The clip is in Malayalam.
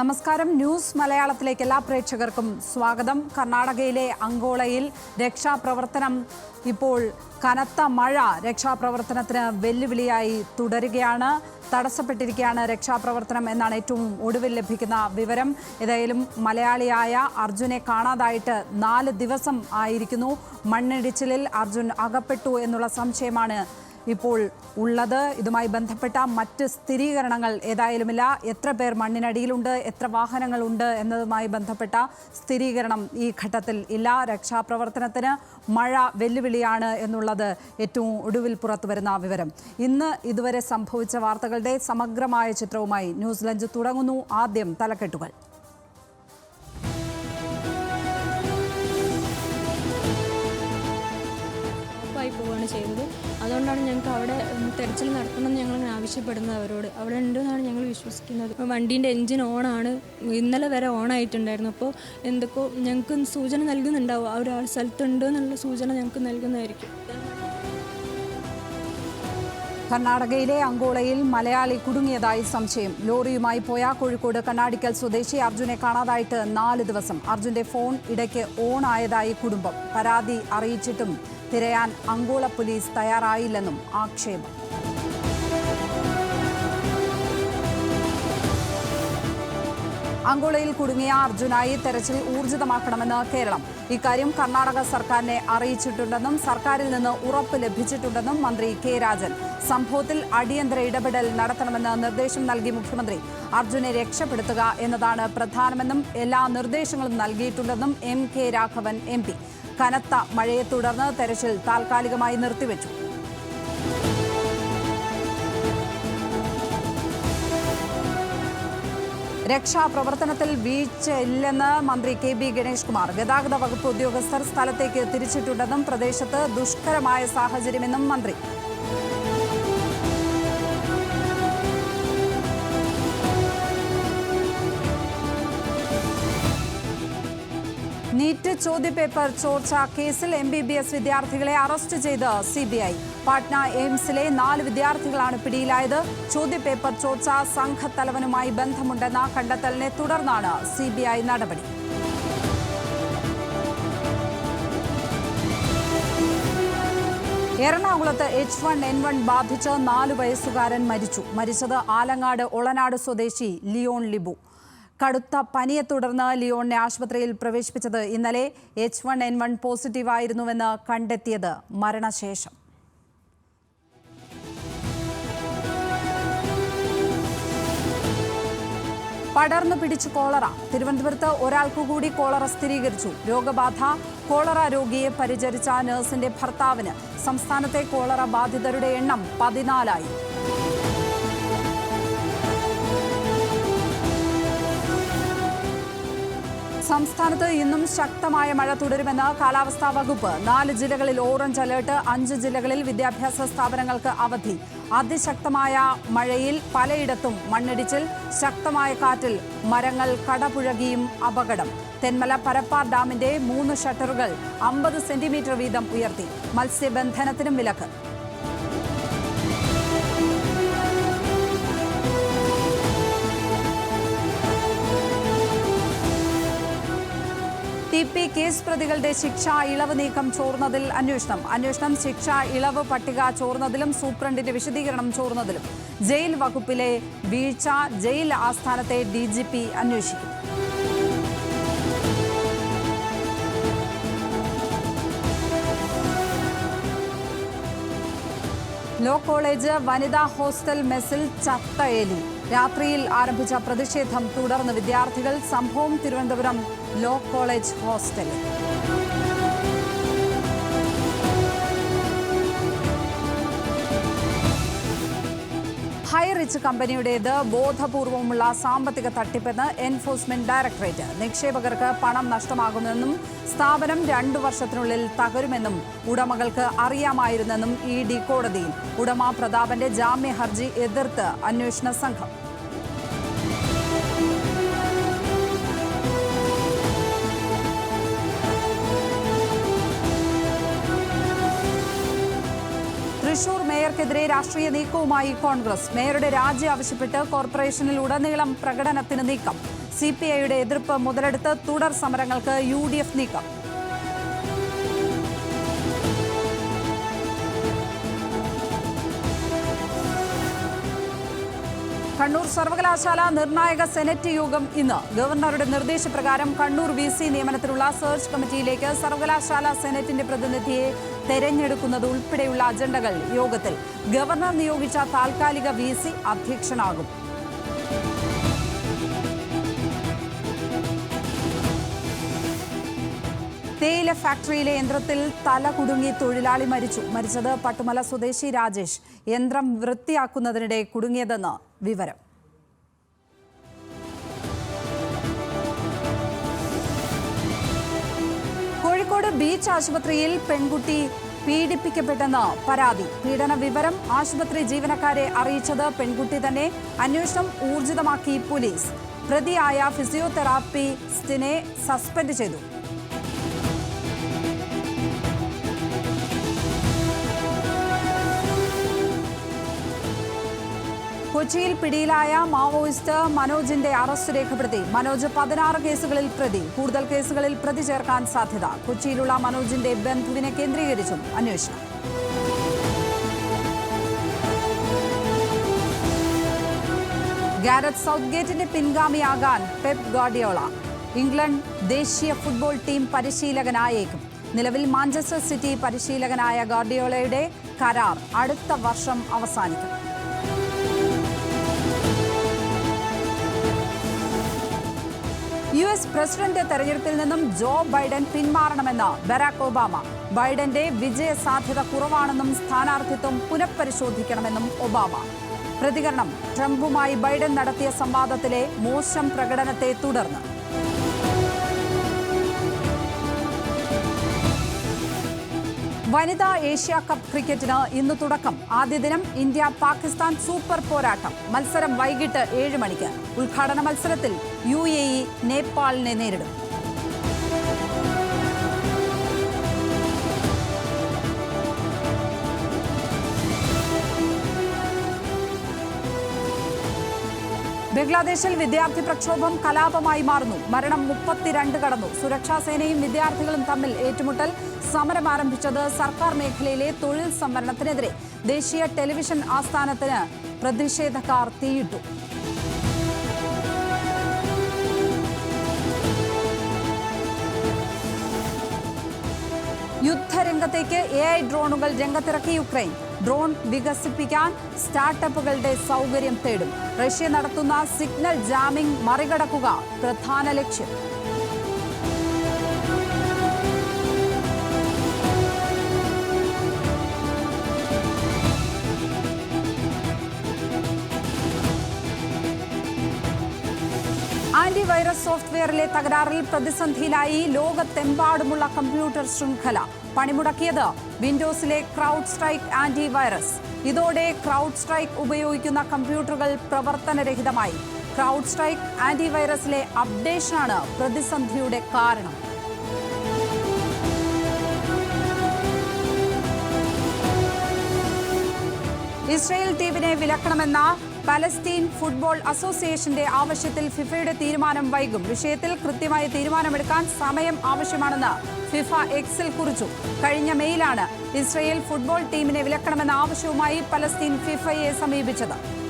നമസ്കാരം. ന്യൂസ് മലയാളത്തിലേക്ക് എല്ലാ പ്രേക്ഷകർക്കും സ്വാഗതം. കർണാടകയിലെ അങ്കോളയിൽ രക്ഷാപ്രവർത്തനം ഇപ്പോൾ കനത്ത മഴ രക്ഷാപ്രവർത്തനത്തിന് വെല്ലുവിളിയായി തുടരുകയാണ്. തടസ്സപ്പെട്ടിരിക്കുകയാണ് രക്ഷാപ്രവർത്തനം എന്നാണ് ഏറ്റവും ഒടുവിൽ ലഭിക്കുന്ന വിവരം. ഏതായാലും മലയാളിയായ അർജുനെ കാണാതായിട്ട് നാല് ദിവസം ആയിരിക്കുന്നു. മണ്ണിടിച്ചിലിൽ അർജുൻ അകപ്പെട്ടു എന്നുള്ള സംശയമാണ് ഇപ്പോൾ ഉള്ളത്. ഇതുമായി ബന്ധപ്പെട്ട മറ്റ് സ്ഥിരീകരണങ്ങൾ ഏതായാലുമില്ല. എത്ര പേർ മണ്ണിനടിയിലുണ്ട് എത്ര വാഹനങ്ങൾ ഉണ്ട് എന്നതുമായി ബന്ധപ്പെട്ട സ്ഥിരീകരണം ഈ ഘട്ടത്തിൽ ഇല്ല. രക്ഷാപ്രവർത്തനത്തിന് മഴ വെല്ലുവിളിയാണ് എന്നുള്ളത് ഏറ്റവും ഒടുവിൽ പുറത്തു വരുന്ന വിവരം. ഇന്ന് ഇതുവരെ സംഭവിച്ച വാർത്തകളുടെ സമഗ്രമായ ചിത്രവുമായി ന്യൂസ് ലഞ്ച് തുടങ്ങുന്നു. ആദ്യം തലക്കെട്ടുകൾ. സ്റ്റോപ്പായി പോവുകയാണ് ചെയ്തത്. അതുകൊണ്ടാണ് ഞങ്ങൾക്ക് അവിടെ തെരച്ചിൽ നടത്തണമെന്ന് ഞങ്ങൾ ആവശ്യപ്പെടുന്നത് അവരോട്. അവിടെ ഉണ്ടെന്നാണ് ഞങ്ങൾ വിശ്വസിക്കുന്നത്. വണ്ടീന്റെ എൻജിൻ ഓണാണ്. ഇന്നലെ വരെ ഓൺ ആയിട്ടുണ്ടായിരുന്നു അപ്പോൾ എന്തൊക്കെയോ ഞങ്ങൾക്ക് സൂചന നൽകുന്നുണ്ടാവും. ആ ഒരു സ്ഥലത്തുണ്ട് എന്നുള്ള സൂചന ഞങ്ങൾക്ക് നൽകുന്നതായിരിക്കും. കർണാടകയിലെ അങ്കോളയിൽ മലയാളി കുടുങ്ങിയതായി സംശയം. ലോറിയുമായി പോയ കോഴിക്കോട് കണ്ണാടിക്കൽ സ്വദേശി അർജുനെ കാണാതായിട്ട് നാല് ദിവസം. അർജുന്റെ ഫോൺ ഇടയ്ക്ക് ഓൺ ആയതായി കുടുംബം. പരാതി അറിയിച്ചിട്ടും തിരയാൻ അങ്കോള പോലീസ് തയ്യാറായില്ലെന്നും ആക്ഷേപം. അങ്കോളയിൽ കുടുങ്ങിയ അർജുനായി തെരച്ചിൽ ഊർജിതമാക്കണമെന്ന് കേരളം. ഇക്കാര്യം കർണാടക സർക്കാരിനെ അറിയിച്ചിട്ടുണ്ടെന്നും സർക്കാരിൽ നിന്ന് ഉറപ്പ് ലഭിച്ചിട്ടുണ്ടെന്നും മന്ത്രി കെ രാജൻ. സംഭവത്തിൽ അടിയന്തര ഇടപെടൽ നടത്തണമെന്ന് നിർദ്ദേശം നൽകി മുഖ്യമന്ത്രി. അർജുനെ രക്ഷപ്പെടുത്തുക എന്നതാണ് പ്രധാനമെന്നും എല്ലാ നിർദ്ദേശങ്ങളും നൽകിയിട്ടുണ്ടെന്നും എം കെ രാഘവൻ എം കനത്ത മഴയെ തുടർന്ന് തെരച്ചിൽ താൽക്കാലികമായി നിർത്തിവെച്ചു. രക്ഷാപ്രവർത്തനത്തിൽ വീഴ്ചയില്ലെന്ന് മന്ത്രി കെ ബി ഗണേഷ് കുമാർ. ഗതാഗത വകുപ്പ് ഉദ്യോഗസ്ഥർ സ്ഥലത്തേക്ക് തിരിച്ചിട്ടുണ്ടെന്നും പ്രദേശത്ത് ദുഷ്കരമായ സാഹചര്യമെന്നും മന്ത്രി. നീറ്റ് ചോദ്യപേപ്പർ ചോർച്ച കേസിൽ എം ബി ബി എസ് വിദ്യാർത്ഥികളെ അറസ്റ്റ് ചെയ്ത് സി ബി ഐ പാട്ന എയിംസിലെ നാല് വിദ്യാർത്ഥികളാണ് പിടിയിലായത്. ചോദ്യപേപ്പർ ചോർച്ച സംഘത്തലവനുമായി ബന്ധമുണ്ടെന്ന കണ്ടെത്തലിനെ തുടർന്നാണ് സി ബി ഐ നടപടി. എറണാകുളത്ത് എച്ച് വൺ എൻ വൺ ബാധിച്ച് നാല് വയസ്സുകാരൻ മരിച്ചു. മരിച്ചത് ആലങ്ങാട് ഒളനാട് സ്വദേശി ലിയോൺ ലിബു. കടുത്ത പനിയെ തുടർന്ന് ലിയോണിനെ ആശുപത്രിയിൽ പ്രവേശിപ്പിച്ചത് ഇന്നലെ എച്ച് വൺ എൻ വൺ പോസിറ്റീവായിരുന്നുവെന്ന് കണ്ടെത്തിയത് മരണശേഷം. പടർന്നു പിടിച്ച് കോളറ. തിരുവനന്തപുരത്ത് ഒരാൾക്കു കൂടി കോളറ സ്ഥിരീകരിച്ചു. രോഗബാധ. കോളറ രോഗിയെ പരിചരിച്ച നഴ്സിന്റെ ഭർത്താവിന് സംസ്ഥാനത്തെ കോളറ ബാധിതരുടെ എണ്ണം പതിനാലായി. സംസ്ഥാനത്ത് ഇന്നും ശക്തമായ മഴ തുടരുമെന്ന് കാലാവസ്ഥാ വകുപ്പ്. നാല് ജില്ലകളിൽ ഓറഞ്ച് അലേർട്ട് അഞ്ച് ജില്ലകളിൽ വിദ്യാഭ്യാസ സ്ഥാപനങ്ങൾക്ക് അവധി. അതിശക്തമായ മഴയിൽ പലയിടത്തും മണ്ണിടിച്ചിൽ ശക്തമായ കാറ്റിൽ മരങ്ങൾ കടപുഴകിയും അപകടം. തെന്മല പരപ്പാർ ഡാമിന്റെ മൂന്ന് ഷട്ടറുകൾ അമ്പത് സെന്റിമീറ്റർ വീതം ഉയർത്തി. മത്സ്യബന്ധനത്തിനും വിലക്ക്. പി കേസ് പ്രതികളുടെ ശിക്ഷ ഇളവ് നീക്കം ചോർന്നതിൽ അന്വേഷണം. അന്വേഷണം ശിക്ഷ ഇളവ് പട്ടിക ചോർന്നതിലും സൂപ്രണ്ടിന്റെ വിശദീകരണം ചോർന്നതിലും. ജയിൽ വകുപ്പിലെ വീഴ്ച ജയിൽ ആസ്ഥാനത്തെ ഡി ജി പി അന്വേഷിക്കും. ലോ കോളേജ് വനിതാ ഹോസ്റ്റൽ മെസ്സിൽ ചത്ത എലി രാത്രിയിൽ ആരംഭിച്ച പ്രതിഷേധം തുടർന്ന് വിദ്യാർത്ഥികൾ സംഭവം തിരുവനന്തപുരം ലോ കോളേജ് ഹോസ്റ്റലിൽ. ഹൈ റിച്ച് കമ്പനിയുടേത് ബോധപൂർവമുള്ള സാമ്പത്തിക തട്ടിപ്പെന്ന് എൻഫോഴ്സ്മെന്റ് ഡയറക്ടറേറ്റ്. നിക്ഷേപകർക്ക് പണം നഷ്ടമാകുമെന്നും സ്ഥാപനം രണ്ടു വർഷത്തിനുള്ളിൽ തകരുമെന്നും ഉടമകൾക്ക് അറിയാമായിരുന്നെന്നും ഇ ഡി കോടതിയിൽ ഉടമ പ്രതാപന്റെ ജാമ്യ ഹർജി എതിർത്ത് അന്വേഷണ സംഘം. തൃശൂർ മേയർക്കെതിരെ രാഷ്ട്രീയ നീക്കവുമായി കോൺഗ്രസ്. മേയറുടെ രാജി ആവശ്യപ്പെട്ട് കോർപ്പറേഷനിൽ ഉടനീളം പ്രകടനത്തിന് നീക്കം. സി പി ഐയുടെ എതിർപ്പ് മുതലെടുത്ത് തുടർ സമരങ്ങൾക്ക് യു ഡി എഫ് നീക്കം. കണ്ണൂർ സർവകലാശാല നിർണായക സെനറ്റ് യോഗം ഇന്ന്. ഗവർണറുടെ നിർദ്ദേശപ്രകാരം കണ്ണൂർ വി സി നിയമനത്തിനുള്ള സെർച്ച് കമ്മിറ്റിയിലേക്ക് സർവകലാശാല സെനറ്റിന്റെ പ്രതിനിധിയെ തെരഞ്ഞെടുക്കുന്നത് ഉൾപ്പെടെയുള്ള അജണ്ടകൾ യോഗത്തിൽ. ഗവർണർ നിയോഗിച്ച താൽക്കാലിക വി സി അധ്യക്ഷനാകും. തേയില ഫാക്ടറിയിലെ യന്ത്രത്തിൽ തല കുടുങ്ങി തൊഴിലാളി മരിച്ചു. മരിച്ചത് പട്ടുമല സ്വദേശി രാജേഷ്. യന്ത്രം വൃത്തിയാക്കുന്നതിനിടെ കുടുങ്ങിയതെന്ന് വിവരം. കോഴിക്കോട് ബീച്ച് ആശുപത്രിയിൽ പെൺകുട്ടി പീഡിപ്പിക്കപ്പെട്ടെന്ന് പരാതി. പീഡന വിവരം ആശുപത്രി ജീവനക്കാരെ അറിയിച്ചത് പെൺകുട്ടി തന്നെ. അന്വേഷണം ഊർജിതമാക്കി പോലീസ്. പ്രതിയായ ഫിസിയോതെറാപ്പിസ്റ്റിനെ സസ്പെൻഡ് ചെയ്തു. കൊച്ചിയിൽ പിടിയിലായ മാവോയിസ്റ്റ് മനോജിന്റെ അറസ്റ്റ് രേഖപ്പെടുത്തി. മനോജ് പതിനാറ് കേസുകളിൽ പ്രതി. കൂടുതൽ കേസുകളിൽ പ്രതി ചേർക്കാൻ സാധ്യത. കൊച്ചിയിലുള്ള മനോജിന്റെ ബന്ധുവിനെ കേന്ദ്രീകരിച്ചും അന്വേഷണം. ഗാരറ്റ് സൗത്ത്ഗേറ്റിന്റെ പിൻഗാമിയാകാൻ പെപ് ഗാർഡിയോള. ഇംഗ്ലണ്ട് ദേശീയ ഫുട്ബോൾ ടീം പരിശീലകനായേക്കും. നിലവിൽ മാഞ്ചസ്റ്റർ സിറ്റി പരിശീലകനായ ഗാർഡിയോളയുടെ കരാർ അടുത്ത വർഷം അവസാനിക്കും. യു എസ് പ്രസിഡന്റ് തെരഞ്ഞെടുപ്പിൽ നിന്നും ജോ ബൈഡൻ പിന്മാറണമെന്ന് ബരാക് ഒബാമ. ബൈഡന്റെ വിജയ സാധ്യത കുറവാണെന്നും സ്ഥാനാർത്ഥിത്വം പുനഃപരിശോധിക്കണമെന്നും ഒബാമ. പ്രതികരണം ട്രംപുമായി ബൈഡൻ നടത്തിയ സംവാദത്തിലെ മോശം പ്രകടനത്തെ തുടർന്ന്. വനിതാ ഏഷ്യ കപ്പ് ക്രിക്കറ്റിന് ഇന്ന് തുടക്കം. ആദ്യ ദിനം ഇന്ത്യ പാകിസ്ഥാൻ സൂപ്പർ പോരാട്ടം. മത്സരം വൈകിട്ട് ഏഴ് മണിക്ക്. ഉദ്ഘാടന മത്സരത്തിൽ യു എ ഇ നേപ്പാളിനെ നേരിടും. ബംഗ്ലാദേശിൽ വിദ്യാർത്ഥി പ്രക്ഷോഭം കലാപമായി മാറുന്നു. മരണം മുപ്പത്തിരണ്ട് കടന്നു. സുരക്ഷാസേനയും വിദ്യാർത്ഥികളും തമ്മിൽ ഏറ്റുമുട്ടൽ. സമരം ആരംഭിച്ചത് സർക്കാർ മേഖലയിലെ തൊഴിൽ സംവരണത്തിനെതിരെ ദേശീയ ടെലിവിഷൻ ആസ്ഥാനത്തിന് പ്രതിഷേധക്കാർ തീയിട്ടു. യുദ്ധരംഗത്തേക്ക് എ ഐ ഡ്രോണുകൾ രംഗത്തിറക്കി യുക്രൈൻ. ഡ്രോൺ വികസിപ്പിക്കാൻ സ്റ്റാർട്ടപ്പുകളുടെ സൗകര്യം തേടും. റഷ്യ നടത്തുന്ന സിഗ്നൽ ജാമിംഗ് മറികടക്കുക പ്രധാന ലക്ഷ്യം. ആന്റിവൈറസ് സോഫ്റ്റ്വെയറിലെ തകരാറിൽ പ്രതിസന്ധിയിലായി ലോകത്തെമ്പാടുമുള്ള കമ്പ്യൂട്ടർ ശൃംഖല. പണിമുടക്കിയത് വിൻഡോസിലെ ക്രൗഡ് സ്ട്രൈക്ക് ആന്റിവൈറസ് ഇതോടെ ക്രൗഡ് സ്ട്രൈക്ക് ഉപയോഗിക്കുന്ന കമ്പ്യൂട്ടറുകൾ പ്രവർത്തനരഹിതമായി. ക്രൗഡ് സ്ട്രൈക്ക് ആന്റിവൈറസിലെ അപ്ഡേഷനാണ് പ്രതിസന്ധിയുടെ കാരണം. ഇസ്രയേൽ ടീമിനെ വിലക്കണമെന്ന പലസ്തീൻ ഫുട്ബോൾ അസോസിയേഷന്റെ ആവശ്യത്തിൽ ഫിഫയുടെ തീരുമാനം വൈകും. വിഷയത്തിൽ കൃത്യമായ തീരുമാനമെടുക്കാൻ സമയം ആവശ്യമാണെന്ന് ഫിഫ എക്സിൽ കുറിച്ചു. കഴിഞ്ഞ മെയിലാണ് ഇസ്രയേൽ ഫുട്ബോൾ ടീമിനെ വിലക്കണമെന്ന ആവശ്യവുമായി പലസ്തീൻ ഫിഫയെ സമീപിച്ചത്.